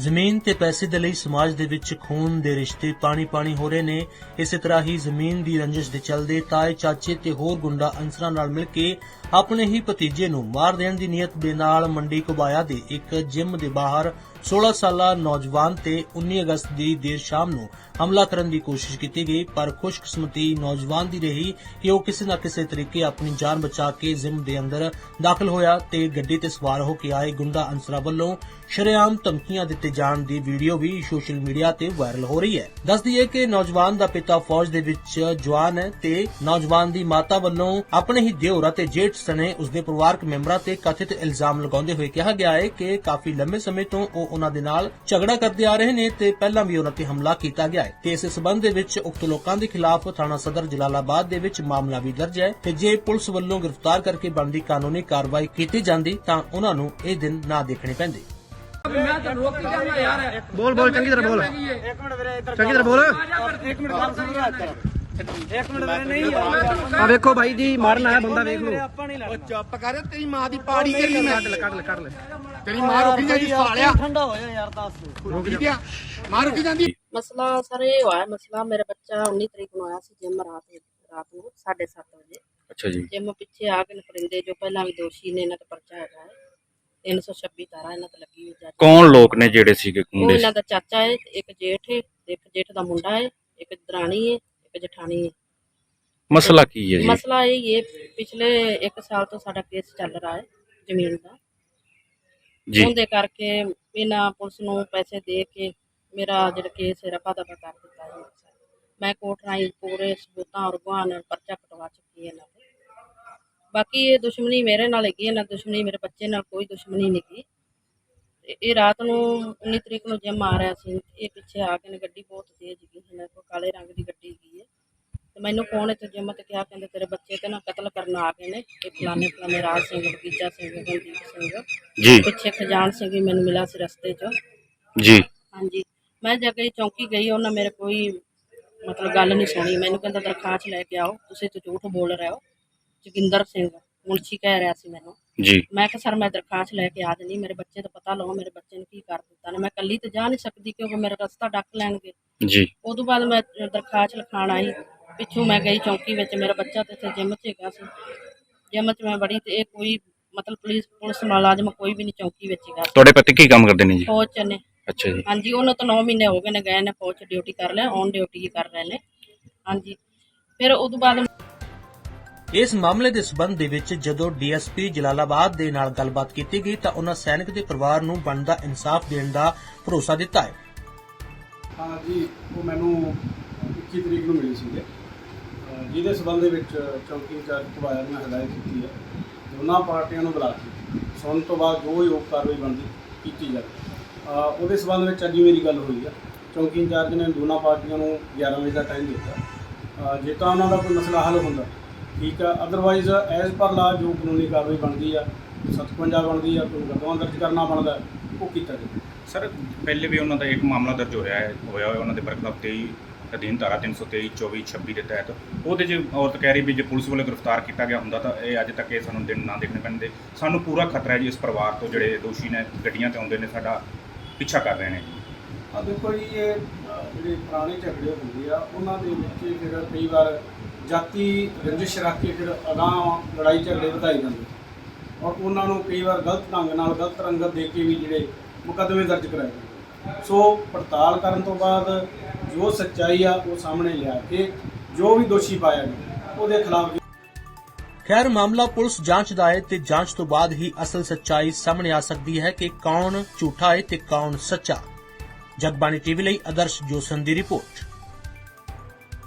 ਜ਼ਮੀਨ ਤੇ ਪੈਸੇ ਦੇ ਲਈ ਸਮਾਜ ਦੇ ਵਿੱਚ ਖੂਨ ਦੇ ਰਿਸ਼ਤੇ ਪਾਣੀ-ਪਾਣੀ ਹੋ ਰਹੇ ਨੇ। ਇਸੇ ਤਰ੍ਹਾਂ ਹੀ ਜ਼ਮੀਨ ਦੀ ਰੰਜਿਸ਼ ਦੇ ਚੱਲਦੇ ਤਾਏ ਚਾਚੇ ਤੇ ਹੋਰ ਗੁੰਡਾ ਅੰਸਰਾਂ ਨਾਲ ਮਿਲ ਕੇ ਆਪਣੇ ਹੀ ਭਤੀਜੇ ਨੂੰ ਮਾਰ ਦੇਣ ਦੀ ਨੀਅਤ ਦੇ ਨਾਲ ਮੰਡੀ ਕੁਬਾਇਆ ਦੇ ਇੱਕ ਜਿਮ ਦੇ ਬਾਹਰ 16 ਸਾਲਾ ਨੌਜਵਾਨ ਤੇ 19 ਅਗਸਤ ਦੀ ਦੇਰ ਸ਼ਾਮ ਨੂੰ ਹਮਲਾ ਕਰਨ ਦੀ ਕੋਸ਼ਿਸ਼ ਕੀਤੀ ਗਈ, ਪਰ ਖੁਸ਼ਕਿਸਮਤੀ ਨੌਜਵਾਨ ਦੀ ਰਹੀ ਕਿ ਉਹ ਕਿਸੇ ਨਾ ਕਿਸੇ ਤਰੀਕੇ ਆਪਣੀ ਜਾਨ ਬਚਾ ਕੇ ਜਿਮ ਦੇ ਅੰਦਰ ਦਾਖਲ ਹੋਇਆ ਤੇ ਗੱਡੀ ਤੇ ਸਵਾਰ ਹੋ ਕੇ ਆਏ ਗੁੰਡਾ ਅੰਸਰਾਂ ਵੱਲੋਂ ਸ਼ਰੇਆਮ ਧਮਕੀਆਂ ਦਿੱਤੇ ਜਾਣ ਦੀ ਵੀਡੀਓ ਵੀ ਸੋਸ਼ਲ ਮੀਡੀਆ ਤੇ ਵਾਇਰਲ ਹੋ ਰਹੀ ਹੈ। ਦੱਸ ਦਈਏ ਕਿ ਨੌਜਵਾਨ ਦਾ ਪਿਤਾ ਫੌਜ ਦੇ ਵਿੱਚ ਜਵਾਨ ਹੈ ਤੇ ਨੌਜਵਾਨ ਦੀ ਮਾਤਾ ਵੱਲੋਂ ਆਪਣੇ ਹੀ ਦਿਓਰ ਅਤੇ ਜੇਠ ਸਣੇ ਉਸਦੇ ਪਰਿਵਾਰਕ ਮੈਂਬਰਾਂ ਤੇ ਕਥਿਤ ਇਲਜ਼ਾਮ ਲਗਾਉਂਦੇ ਹੋਏ ਕਿਹਾ ਗਿਆ ਹੈ ਕਿ ਕਾਫੀ ਲੰਮੇ ਸਮੇਂ ਤੋਂ ਉਹ ਉਹਨਾਂ ਦੇ ਨਾਲ ਝਗੜਾ ਕਰਦੇ ਆ ਰਹੇ ਨੇ ਤੇ ਪਹਿਲਾਂ ਵੀ ਉਹਨਾਂ ਤੇ ਹਮਲਾ ਕੀਤਾ ਗਿਆ ਹੈ ਤੇ ਇਸ ਸਬੰਧ ਦੇ ਵਿੱਚ ਉਕਤ ਲੋਕਾਂ ਦੇ ਖਿਲਾਫ ਥਾਣਾ ਸਦਰ ਜਲਾਲਾਬਾਦ ਦੇ ਵਿੱਚ ਮਾਮਲਾ ਵੀ ਦਰਜ ਹੈ ਤੇ ਜੇ ਪੁਲਿਸ ਵੱਲੋਂ ਗ੍ਰਿਫਤਾਰ ਕਰਕੇ ਬਣਦੀ ਕਾਨੂੰਨੀ ਕਾਰਵਾਈ ਕੀਤੀ ਜਾਂਦੀ ਤਾਂ ਉਹਨਾਂ ਨੂੰ ਇਹ ਦਿਨ ਨਾ ਦੇਖਣੇ ਪੈਂਦੇ। ਮੈਂ ਤਾਂ ਰੋਕ ਕੇ ਜਾਣਾ ਯਾਰ। ਬੋਲ ਬੋਲ ਚੰਗੀ ਤਰ੍ਹਾਂ ਬੋਲ। ਇੱਕ ਮਿੰਟ ਵੀਰੇ ਇੱਧਰ ਚੰਗੀ ਤਰ੍ਹਾਂ ਬੋਲ। ਇੱਕ ਮਿੰਟ ਗੱਲ ਸੁਣ ਇੱਕ ਮਿੰਟ ਵੀਰੇ ਨਹੀਂ ਯਾਰ। ਆ ਵੇਖੋ ਬਾਈ ਜੀ ਮਾਰਨ ਆਇਆ ਬੰਦਾ ਵੇਖ ਲਓ। ਆਪਾਂ ਨਹੀਂ ਲੜਨਾ। ਚੁੱਪ ਕਰ ਤੇਰੀ ਮਾਂ ਦੀ ਪਾੜੀ ਕਰੀ ਮੈਂ ਕੱਢ ਲੈ ਕੱਢ ਲੈ ਕੱਢ ਲੈ। ਤੇਰੀ ਮਾਂ ਰੁਕੀ ਜਾਂਦੀ ਸਾਲਿਆ ਠੰਡਾ ਹੋ ਜਾ ਯਾਰ ਦੱਸ। ਰੁਕੀ ਗਿਆ ਮਾਂ ਰੁਕੀ ਜਾਂਦੀ? ਮਸਲਾ ਸਰ ਇਹ ਹੋਇਆ ਮਸਲਾ ਮੇਰਾ ਬੱਚਾ 19 ਤਰੀਕ ਨੂੰ ਆਇਆ ਸੀ ਜਿਮ ਰਾਤ ਰਾਤ ਨੂੰ 7:30 ਵਜੇ। ਅੱਛਾ ਜੀ। ਜਿਮ ਪਿੱਛੇ ਆ ਕੇ ਨਪਰਿੰਦੇ ਜੋ ਪਹਿਲਾਂ ਵੀ ਦੋਸ਼ੀ ਨੇ ਇਹਨਾਂ ਤੇ ਪਰਚਾ ਹੈਗਾ ਹੈ। 326 ਤਾਰਾ ਇਹਨਾਂ ਤੇ ਲੱਗੀ ਹੋਈ ਜੱਜ। ਕੌਣ ਲੋਕ ਨੇ ਜਿਹੜੇ ਸੀਗੇ ਉਹ ਮੁੰਡੇ? ਇਹਨਾਂ ਦਾ ਚਾਚਾ ਹੈ ਇੱਕ ਜੇਠ ਹੈ ਇੱਕ ਜੇਠ ਦਾ ਮੁੰਡਾ ਹੈ ਇੱਕ ਦਰਾਣੀ ਹੈ ਹੈ। ਮਸਲਾ ਕੀ ਹੈ ਜੀ? ਮਸਲਾ ਇਹ ਹੀ ਹੈ ਪਿਛਲੇ 1 ਸਾਲ ਤੋਂ ਸਾਡਾ ਕੇਸ ਚੱਲ ਰਿਹਾ ਹੈ ਜ਼ਮੀਨ ਦਾ। ਜੀ। ਉਹਦੇ ਕਰਕੇ ਇਹਨਾਂ ਪੁਲਿਸ ਨੂੰ ਪੈਸੇ ਦੇ ਕੇ ਮੇਰਾ ਜਿਹੜਾ ਕੇਸ ਹੈ ਰਫਾ ਦਫਾ ਕਰ ਦਿੱਤਾ ਹੈ ਮੈਂ ਕੋਰਟ ਰਾਹੀਂ ਪੂਰੇ ਸਬੂਤਾਂ ਔਰ ਗਵਾਹਾਂ ਨਾਲ ਪਰਚਾ ਕਟਵਾ ਚੁੱਕੀ ਹਾਂ ਇਹਨਾਂ ਬਾਕੀ ਇਹ ਦੁਸ਼ਮਣੀ ਮੇਰੇ ਨਾਲ ਹੈਗੀ ਹੈ ਨਾ ਦੁਸ਼ਮਣੀ ਮੇਰੇ ਬੱਚੇ ਨਾਲ ਕੋਈ ਦੁਸ਼ਮਣੀ ਨਹੀਂ ਗੀ ਤੇ ਇਹ ਰਾਤ ਨੂੰ 19 ਤਰੀਕ ਨੂੰ ਜਿਮ ਆ ਰਿਹਾ ਸੀ। ਇਹ ਪਿੱਛੇ ਆ ਕੇ ਨੇ ਗੱਡੀ ਬਹੁਤ ਤੇਜ਼ ਹੈਗੀ ਇਹਨਾਂ ਕੋਲ ਕਾਲੇ ਰੰਗ ਦੀ ਗੱਡੀ ਹੈਗੀ ਮੈਨੂੰ ਫੋਨ ਇੱਥੇ ਜਿਮ ਤੇ ਕਿਹਾ ਕਹਿੰਦੇ ਤੇਰੇ ਬੱਚੇ ਤੇ ਨਾ ਕਤਲ ਕਰਨ ਆ ਗਏ ਨੇ ਇਹ ਫਲਾਣੇ ਫਲਾਣੇ ਰਾਜ ਸਿੰਘ ਬਗੀਚਾ ਸਿੰਘ ਗੰਦੀਪ ਸਿੰਘ। ਜੀ। ਪਿੱਛੇ ਖਜਾਨ ਸਿੰਘ ਵੀ ਮੈਨੂੰ ਮਿਲਾ ਸੀ ਰਸਤੇ 'ਚ। ਜੀ। ਹਾਂਜੀ। ਮੈਂ ਜਾ ਕੇ ਚੌਂਕੀ ਗਈ ਉਹਨਾਂ ਮੇਰੇ ਕੋਈ ਮਤਲਬ ਗੱਲ ਨਹੀਂ ਸੁਣੀ। ਮੈਨੂੰ ਕਹਿੰਦਾ ਦਰਖਾਸਤ ਲੈ ਕੇ ਆਓ ਤੁਸੀਂ ਤਾਂ ਝੂਠ ਬੋਲ ਰਹੇ ਹੋ। ਜੋਗਿੰਦਰ ਸਿੰਘ ਮੁਨਸ਼ੀ ਕਹਿ ਰਿਹਾ ਸੀ ਮੈਨੂੰ। ਜੀ। ਮੈਂ ਕਿਹਾ ਸਰ ਮੈਂ ਦਰਖਾਸਤ ਲੈ ਕੇ ਆ ਜਣੀ ਮੇਰੇ ਬੱਚੇ ਦਾ ਪਤਾ ਲਓ ਮੇਰੇ ਬੱਚੇ ਨੇ ਕੀ ਕਰ ਦਿੱਤਾ ਨੇ। ਮੈਂ ਇਕੱਲੀ ਤਾਂ ਜਾ ਨਹੀਂ ਸਕਦੀ ਕਿਉਂਕਿ ਮੇਰਾ ਰਸਤਾ ਡੱਕ ਲੈਣਗੇ। ਜੀ। ਉਦੋਂ ਬਾਅਦ ਮੈਂ ਦਰਖਾਸਤ ਲਿਖਾਣ ਆਈ। ਪਿੱਛੋਂ ਮੈਂ ਗਈ ਚੌਂਕੀ ਵਿੱਚ ਮੇਰਾ ਬੱਚਾ ਤੇ ਇੱਥੇ ਜਿਮ 'ਚ ਹੈਗਾ ਸੀ। ਜਿਮ 'ਚ ਮੈਂ ਬੜੀ ਤੇ ਇਹ ਕੋਈ ਮਤਲਬ ਪੁਲਿਸ ਪੁਲਿਸ ਮੁਲਾਜ਼ਮ ਕੋਈ ਵੀ ਨਹੀਂ ਚੌਂਕੀ ਵਿੱਚ ਹੈਗਾ। ਤੁਹਾਡੇ ਪਤੀ ਕੀ ਕੰਮ ਕਰਦੇ ਨੇ ਜੀ? ਫੌਜ 'ਚ ਨੇ। ਅੱਛਾ ਜੀ। ਹਾਂਜੀ ਉਹਨਾਂ ਤੋਂ 9 ਮਹੀਨੇ ਹੋ ਗਏ ਨੇ ਗਏ ਨੇ ਫੌਜ 'ਚ ਡਿਊਟੀ ਕਰ ਲਿਆ ਔਨ ਡਿਊਟੀ ਹੀ ਕਰ ਰਹੇ ਨੇ। ਹਾਂਜੀ। ਫਿਰ ਉਦੋਂ ਬਾਅਦ ਇਸ ਮਾਮਲੇ ਦੇ ਸਬੰਧ ਦੇ ਵਿੱਚ ਜਦੋਂ ਡੀਐਸਪੀ ਜਲਾਲਾਬਾਦ ਦੇ ਨਾਲ ਗੱਲਬਾਤ ਕੀਤੀ ਗਈ ਤਾਂ ਉਹਨਾਂ ਸੈਨਿਕ ਦੇ ਪਰਿਵਾਰ ਨੂੰ ਬਣਦਾ ਇਨਸਾਫ ਦੇਣ ਦਾ ਭਰੋਸਾ ਦਿੱਤਾ ਹੈ। ਹਾਂ ਜੀ ਉਹ ਮੈਨੂੰ 21 ਤਰੀਕ ਨੂੰ ਮਿਲੀ ਅਹ ਜਿਹਦੇ ਸਬੰਧ ਦੇ ਵਿੱਚ ਚੌਕੀ ਇੰਚਾਰਜ ਕੁਬਾਇਆ ਨੇ ਹਦਾਇਤ ਕੀਤੀ ਹੈ, ਦੋਨਾਂ ਪਾਰਟੀਆਂ ਨੂੰ ਬੁਲਾ ਕੇ ਸੁਣਨ ਤੋਂ ਬਾਅਦ ਜੋ ਯੋਗ ਕਾਰਵਾਈ ਬਣਦੀ, ਕੀਤੀ ਜਾਵੇ। ਉਹਦੇ ਸਬੰਧ ਵਿੱਚ ਅੱਜ ਮੇਰੀ ਗੱਲ ਹੋਈ ਆ ਚੌਕੀ ਇੰਚਾਰਜ ਨੇ ਦੋਨਾਂ ਪਾਰਟੀਆਂ ਨੂੰ 11 ਵਜੇ ਦਾ ਟਾਈਮ ਦਿੱਤਾ। ਜੇ ਤਾਂ ਉਹਨਾਂ ਦਾ ਕੋਈ ਮਸਲਾ ਹੱਲ ਹੁੰਦਾ, ਠੀਕ ਆ ਅਦਰਵਾਈਜ਼ ਐਜ਼ ਪਰ ਲਾ ਜੋ ਕਾਨੂੰਨੀ ਕਾਰਵਾਈ ਬਣਦੀ ਆ 57 ਬਣਦੀ ਆ, ਕੋਈ ਮੁਕੱਦਮਾ ਦਰਜ ਕਰਨਾ ਬਣਦਾ, ਉਹ ਕੀਤਾ ਜਾਵੇ। ਸਰ, ਪਹਿਲੇ ਵੀ ਉਹਨਾਂ ਦਾ ਇੱਕ ਮਾਮਲਾ ਦਰਜ ਹੋਇਆ ਹੈ, ਹੋਇਆ ਹੋਇਆ, ਉਹਨਾਂ ਦੇ ਬਰਖਲਾਫ 23 ਅਧੀਨ ਧਾਰਾ 323 24 26 ਦੇ ਤਹਿਤ ਉਹਦੇ 'ਚ ਔਰਤ ਕਹਿ ਰਹੀ ਵੀ ਜੇ ਪੁਲਿਸ ਵੱਲੋਂ ਗ੍ਰਿਫਤਾਰ ਕੀਤਾ ਗਿਆ ਹੁੰਦਾ ਤਾਂ ਇਹ ਅੱਜ ਤੱਕ ਇਹ ਸਾਨੂੰ ਦਿਨ ਨਾ ਦੇਖਣੇ ਪੈਂਦੇ। ਸਾਨੂੰ ਪੂਰਾ ਖਤਰਾ ਹੈ ਜੀ ਇਸ ਪਰਿਵਾਰ ਤੋਂ ਜਿਹੜੇ ਦੋਸ਼ੀ ਨੇ ਗੱਡੀਆਂ ਤੇ ਆਉਂਦੇ ਨੇ, ਸਾਡਾ ਪਿੱਛਾ ਕਰ ਰਹੇ ਨੇ ਆ ਦੇਖੋ ਜੀ, ਇਹ ਜਿਹੜੇ ਪੁਰਾਣੇ ਝਗੜੇ ਹੁੰਦੇ ਆ, ਉਹਨਾਂ ਦੇ ਵਿੱਚ ਫਿਰ ਕਈ ਵਾਰ ਜਾਤੀ ਰੰਜਿਸ਼ ਰੱਖ ਕੇ ਫਿਰ ਅਗਾਂਹ ਲੜਾਈ ਝਗੜੇ ਵਧਾਈ ਜਾਂਦੇ ਔਰ ਉਹਨਾਂ ਨੂੰ ਕਈ ਵਾਰ ਗਲਤ ਢੰਗ ਨਾਲ ਗਲਤ ਰੰਗਤ ਦੇ ਕੇ ਵੀ ਜਿਹੜੇ ਮੁਕੱਦਮੇ ਦਰਜ ਕਰਾਏ ਜਾਂਦੇ ਸੋ ਪੜਤਾਲ ਕਰਨ ਤੋਂ ਬਾਅਦ ਜੋ ਸੱਚਾਈ ਆ ਉਹ ਸਾਹਮਣੇ ਲਿਆ ਕੇ ਜੋ ਵੀ ਦੋਸ਼ੀ ਪਾਇਆ ਗਿਆ, ਉਹਦੇ ਖਿਲਾਫ ਖੈਰ, ਮਾਮਲਾ ਪੁਲਿਸ ਜਾਂਚ ਦਾ ਹੈ ਤੇ ਜਾਂਚ ਤੋਂ ਬਾਅਦ ਹੀ ਅਸਲ ਸੱਚਾਈ ਸਾਹਮਣੇ ਆ ਸਕਦੀ ਹੈ ਕਿ ਕੌਣ ਝੂਠਾ ਹੈ ਤੇ ਕੌਣ ਸੱਚਾ। ਜਗਬਾਣੀ ਟੀਵੀ ਲਈ ਆਦਰਸ਼ ਜੋਸਨ ਦੀ ਰਿਪੋਰਟ।